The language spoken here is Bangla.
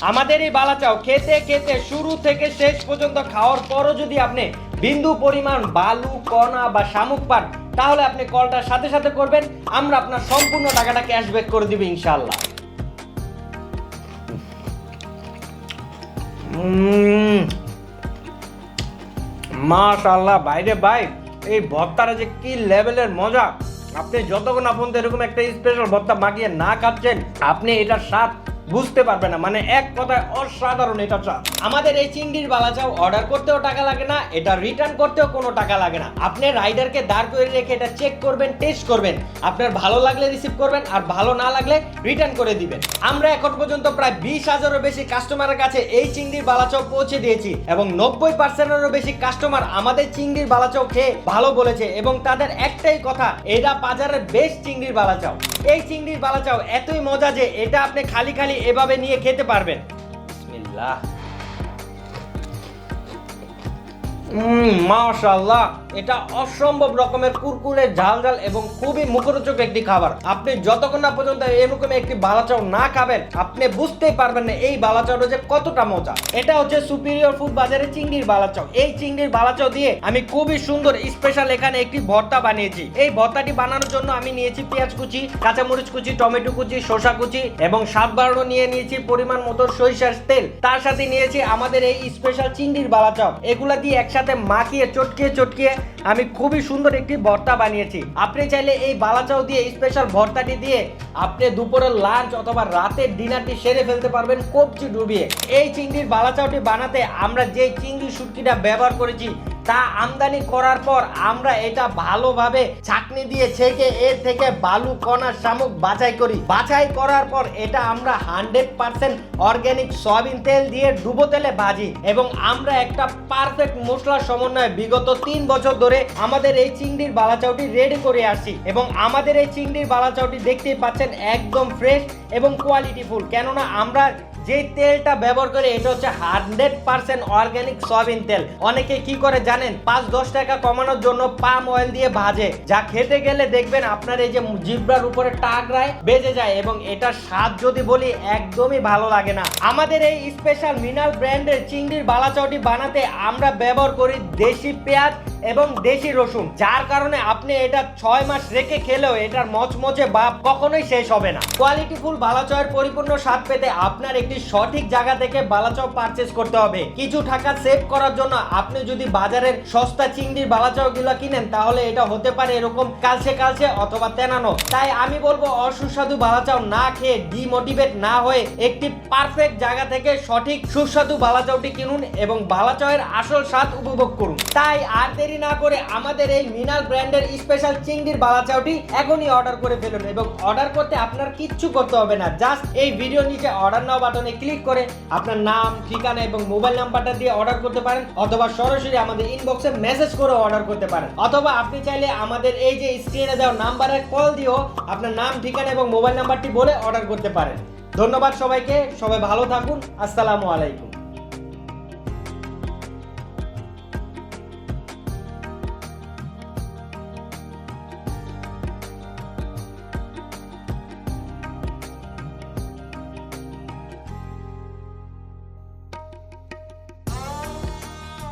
আমাদের এই বালাচাও খেতে খেতে শুরু থেকে শেষ পর্যন্ত খাওয়ার পরও যদি আপনি বিন্দু পরিমাণ বালু কণা বা শামুক পান তাহলে আপনি কলটার সাথে সাথে করবেন। আমরা আপনার সম্পূর্ণ টাকাটা ক্যাশব্যাক করে দিব ইনশাআল্লাহ। উম, মাশাআল্লাহ বাইরে ভাই এই ভর্তাটা যে কি লেভেলের মজা। আপনি যতক্ষণ আপন এরকম একটা স্পেশাল ভর্তা মাখিয়ে না খাচ্ছেন আপনি এটার স্বাদ বুঝতে পারবে না। মানে এক কথায় অসাধারণ এটা স্বাদ আমাদের এই চিংড়ির বালাচাও অর্ডার করতেও টাকা লাগে না, এটা রিটার্ন করতেও কোনো টাকা লাগে না। আপনি রাইডারকে দাঁড় করে রেখে এটা চেক করবেন টেস্ট করবেন। আপনার ভালো লাগলে রিসিভ করবেন, আর ভালো না লাগলে রিটার্ন করে দিবেন। আমরা এখন পর্যন্ত প্রায় বিশ হাজারেরও বেশি কাস্টমারের কাছে এই চিংড়ির বালাচাও পৌঁছে দিয়েছি এবং নব্বই পার্সেন্টেরও বেশি কাস্টমার আমাদের চিংড়ির বালাচাও খেয়ে ভালো বলেছে এবং তাদের একটাই কথা এটা বাজারের বেস্ট চিংড়ির বালাচাও এই চিংড়ির বালাচাও এতই মজা যে এটা আপনি খালি খালি এভাবে নিয়ে খেতে পারবেন। বিসমিল্লাহ। উম, মাশাআল্লাহ। এটা অসম্ভব রকমের কুরকুরে ঝাল ঝাল এবং খুবই মুখরোচক একটি খাবার। আপনি যতক্ষণ না পর্যন্ত এরকম একটি বালাচাও না খাবেন, আপনি বুঝতেই পারবেন না এই বালাচাওটা যে কতটা মজা। এটা হচ্ছে সুপিরিয়র ফুড বাজারে চিংড়ির বালাচাও এই চিংড়ির বালাচাও দিয়ে আমি খুবই সুন্দর স্পেশাল এখানে একটি ভর্তা বানিয়েছি। এই ভর্তাটি বানানোর জন্য আমি নিয়েছি পেঁয়াজ কুচি, কাঁচামরিচ কুচি, টমেটো কুচি, শসা কুচি এবং স্বাদ বাড়ানো নিয়ে নিয়েছি পরিমাণ মতো সরিষার তেল। তার সাথে নিয়েছি আমাদের এই স্পেশাল চিংড়ির বালাচাও এগুলা দিয়ে একসাথে মাখিয়ে, চটকিয়ে চটকিয়ে আমি খুবই সুন্দর একটি ভর্তা বানিয়েছি। আপনি চাইলে এই বালাচাও দিয়ে স্পেশাল ভর্তাটি দিয়ে আপনি দুপুরের লাঞ্চ অথবা রাতের ডিনারটি সেরে ফেলতে পারবেন কবজি ডুবিয়ে। এই চিংড়ির বালাচাওটি বানাতে আমরা যে চিংড়ি শুটকিটা ব্যবহার করেছি তা আমদানি করার পর আমরা এটা ভালোভাবে ছাকনি দিয়ে ছেঁকে এর থেকে বালু কণা শামুক বাছাই করি। বাছাই করার পর এটা আমরা হান্ড্রেড পার্সেন্ট অর্গ্যানিক সয়াবিন তেল দিয়ে ডুবো তেলে ভাজি এবং আমরা একটা পারফেক্ট মশলা সমন্বয়ে বিগত তিন বছর ধরে আমাদের এই চিংড়ির বালাচাউটি রেডি করে আসছি এবং আমাদের এই চিংড়ির বালাচাওটি দেখতেই পাচ্ছেন একদম ফ্রেশ এবং কোয়ালিটিফুল কেননা আমরা যে তেলটা ব্যবহার করে, এটা হচ্ছে হান্ড্রেড পার্সেন্ট অর্গ্যানিক সয়াবিন তেল। অনেকে কি করে জানেন, পাঁচ, দশ টাকা কমানোর জন্য পাম অয়েল দিয়ে ভাজে। যা খেতে গেলে দেখবেন আপনার এই যে জিব্রার উপরে টাকরায় বেজে যায় এবং এটার স্বাদ যদি বলি একদমই ভালো লাগে না। আমাদের এই স্পেশাল মিনাল ব্র্যান্ডের চিংড়ির বালাচাউটি বানাতে আমরা ব্যবহার করি দেশি পেঁয়াজ এবং দেশি রসুন, যার কারণে আপনি এটা ছয় মাস রেখে খেলেও এটার মচমচে ভাব কখনোই শেষ হবে না। কোয়ালিটিফুল বালাচয়ের পরিপূর্ণ স্বাদ পেতে আপনার একটি সঠিক জায়গা থেকে বালাচাও পারচেস করতে হবে। কিছু টাকা সেভ করার জন্য আপনি যদি বাজারের সস্তা চিংড়ির বালাচাও গুলো কিনেন, তাহলে এটা হতে পারে এরকম কালছে কালছে অথবা তেনানো। তাই আমি বলব অসুস্বাদু বালাচাও না খেয়ে ডিমোটিভেট না হয়ে একটি পারফেক্ট জায়গা থেকে সঠিক সুস্বাদু বালাচাওটি কিনুন এবং বালাচয়ের আসল স্বাদ উপভোগ করুন। তাই আর দেরি না করে আমাদের এই মিনাল ব্র্যান্ডের স্পেশাল চিংড়ির বালাচাওটি এখনই অর্ডার করে ফেলুন এবং অর্ডার করতে আপনার কিচ্ছু করতে হবে না। জাস্ট এই ভিডিও নিচে অর্ডার নাও বাটনে ক্লিক করে আপনার নাম, ঠিকানা এবং মোবাইল নাম্বারটা দিয়ে অর্ডার করতে পারেন অথবা সরাসরি আমাদের ইনবক্সে মেসেজ করে অর্ডার করতে পারেন। অথবা আপনি চাইলে আমাদের এই যে স্ক্রিনে দেওয়া নাম্বারে কল দিয়েও আপনার নাম, ঠিকানা এবং মোবাইল নাম্বারটি বলে অর্ডার করতে পারেন। ধন্যবাদ সবাইকে, সবাই ভালো থাকুন, আসসালামু আলাইকুম।